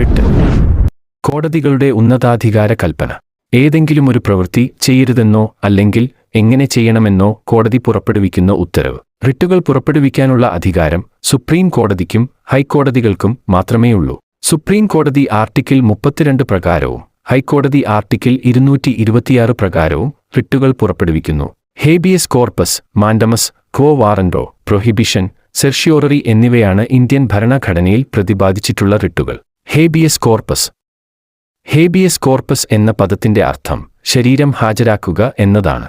Writ. കോടതികളുടെ ഉന്നതാധികാര കൽപ്പന. ഏതെങ്കിലും ഒരു പ്രവൃത്തി ചെയ്യരുതെന്നോ അല്ലെങ്കിൽ എങ്ങനെ ചെയ്യണമെന്നോ കോടതി പുറപ്പെടുവിക്കുന്ന ഉത്തരവ്. റിട്ടുകൾ പുറപ്പെടുവിക്കാനുള്ള അധികാരം സുപ്രീം കോടതിക്കും ഹൈക്കോടതികൾക്കും മാത്രമേയുള്ളൂ. സുപ്രീം കോടതി ആർട്ടിക്കിൾ മുപ്പത്തിരണ്ട് പ്രകാരവും ഹൈക്കോടതി ആർട്ടിക്കിൾ ഇരുന്നൂറ്റി ഇരുപത്തിയാറ് പ്രകാരവും റിട്ടുകൾ പുറപ്പെടുവിക്കുന്നു. Habeas corpus mandamus quo warranto prohibition certiorari എന്നിവയാണ് ഇന്ത്യൻ ഭരണഘടനയിൽ പ്രതിപാദിച്ചിട്ടുള്ള റിട്ടുകൾ. ഹേബിയസ് കോർപ്പസ് ഹേബിയസ് കോർപ്പസ് എന്ന പദത്തിന്റെ അർത്ഥം ശരീരം ഹാജരാക്കുക എന്നതാണ്.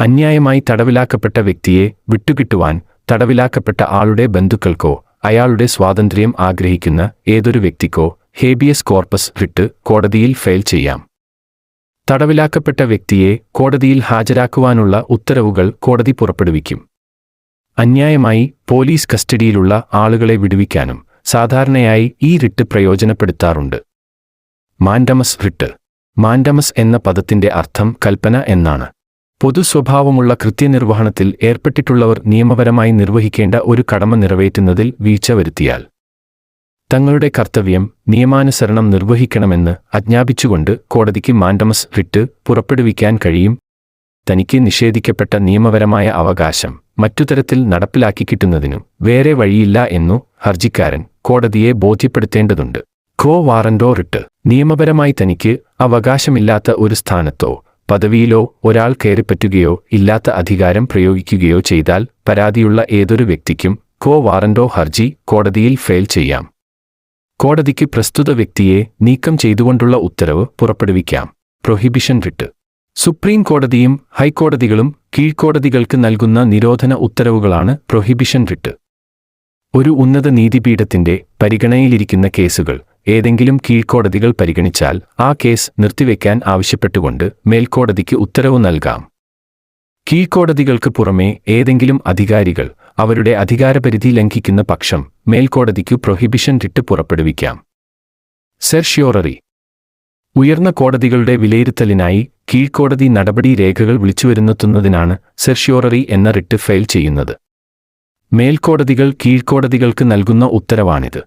അന്യായമായി തടവിലാക്കപ്പെട്ട വ്യക്തിയെ വിട്ടുകിട്ടുവാൻ തടവിലാക്കപ്പെട്ട ആളുടെ ബന്ധുക്കൾക്കോ അയാളുടെ സ്വാതന്ത്ര്യം ആഗ്രഹിക്കുന്ന ഏതൊരു വ്യക്തിക്കോ ഹേബിയസ് കോർപ്പസ് വിട്ട് കോടതിയിൽ ഫയൽ ചെയ്യാം. തടവിലാക്കപ്പെട്ട വ്യക്തിയെ കോടതിയിൽ ഹാജരാക്കുവാനുള്ള ഉത്തരവുകൾ കോടതി പുറപ്പെടുവിക്കും. അന്യായമായി പോലീസ് കസ്റ്റഡിയിലുള്ള ആളുകളെ വിടുവിക്കാനും സാധാരണയായി ഈ റിട്ട് പ്രയോജനപ്പെടുത്താറുണ്ട്. Mandamus writ. മാൻഡമസ് എന്ന പദത്തിന്റെ അർത്ഥം കൽപ്പന എന്നാണ്. പൊതു സ്വഭാവമുള്ള കൃത്യനിർവഹണത്തിൽ ഏർപ്പെട്ടിട്ടുള്ളവർ നിയമപരമായി നിർവഹിക്കേണ്ട ഒരു കടമ നിറവേറ്റുന്നതിൽ വീഴ്ച വരുത്തിയാൽ തങ്ങളുടെ കർത്തവ്യം നിയമാനുസരണം നിർവഹിക്കണമെന്ന് അജ്ഞാപിച്ചുകൊണ്ട് കോടതിക്ക് മാൻഡമസ് റിട്ട് പുറപ്പെടുവിക്കാൻ കഴിയും. തനിക്ക് നിഷേധിക്കപ്പെട്ട നിയമപരമായ അവകാശം മറ്റുതരത്തിൽ നടപ്പിലാക്കി കിട്ടുന്നതിനും വേറെ വഴിയില്ല എന്നു ഹർജിക്കാരൻ കോടതിയെ ബോധ്യപ്പെടുത്തേണ്ടതുണ്ട്. കോ വാറന്റോ റിട്ട് നിയമപരമായി തനിക്ക് അവകാശമില്ലാത്ത ഒരു സ്ഥാനത്തോ പദവിയിലോ ഒരാൾ കയറിപ്പറ്റുകയോ ഇല്ലാത്ത അധികാരം പ്രയോഗിക്കുകയോ ചെയ്താൽ പരാതിയുള്ള ഏതൊരു വ്യക്തിക്കും കോ വാറന്റോ ഹർജി കോടതിയിൽ ഫയൽ ചെയ്യാം. കോടതിക്ക് പ്രസ്തുത വ്യക്തിയെ നീക്കം ചെയ്തുകൊണ്ടുള്ള ഉത്തരവ് പുറപ്പെടുവിക്കാം. Prohibition writ. സുപ്രീം കോടതിയും ഹൈക്കോടതികളും കീഴ്ക്കോടതികൾക്ക് നൽകുന്ന നിരോധന ഉത്തരവുകളാണ് പ്രൊഹിബിഷൻ റിട്ട്. ഒരു ഉന്നത നീതിപീഠത്തിന്റെ പരിഗണനയിലിരിക്കുന്ന കേസുകൾ ഏതെങ്കിലും കീഴ്ക്കോടതികൾ പരിഗണിച്ചാൽ ആ കേസ് നിർത്തിവെക്കാൻ ആവശ്യപ്പെട്ടുകൊണ്ട് മേൽക്കോടതിക്ക് ഉത്തരവ് നൽകാം. കീഴ്ക്കോടതികൾക്ക് പുറമേ ഏതെങ്കിലും അധികാരികൾ അവരുടെ അധികാരപരിധി ലംഘിക്കുന്ന പക്ഷം മേൽക്കോടതിക്കു പ്രൊഹിബിഷൻ റിട്ട് പുറപ്പെടുവിക്കാം. സെർഷ്യോററി ഉയർന്ന കോടതികളുടെ വിലയിരുത്തലിനായി കീഴ്ക്കോടതി നടപടി രേഖകൾ വിളിച്ചുവരുന്നെത്തുന്നതിനാണ് സെർഷ്യോററി എന്ന റിട്ട് ഫയൽ ചെയ്യുന്നത്. മേൽക്കോടതികൾ കീഴ്ക്കോടതികൾക്ക് നൽകുന്ന ഉത്തരവാണിത്.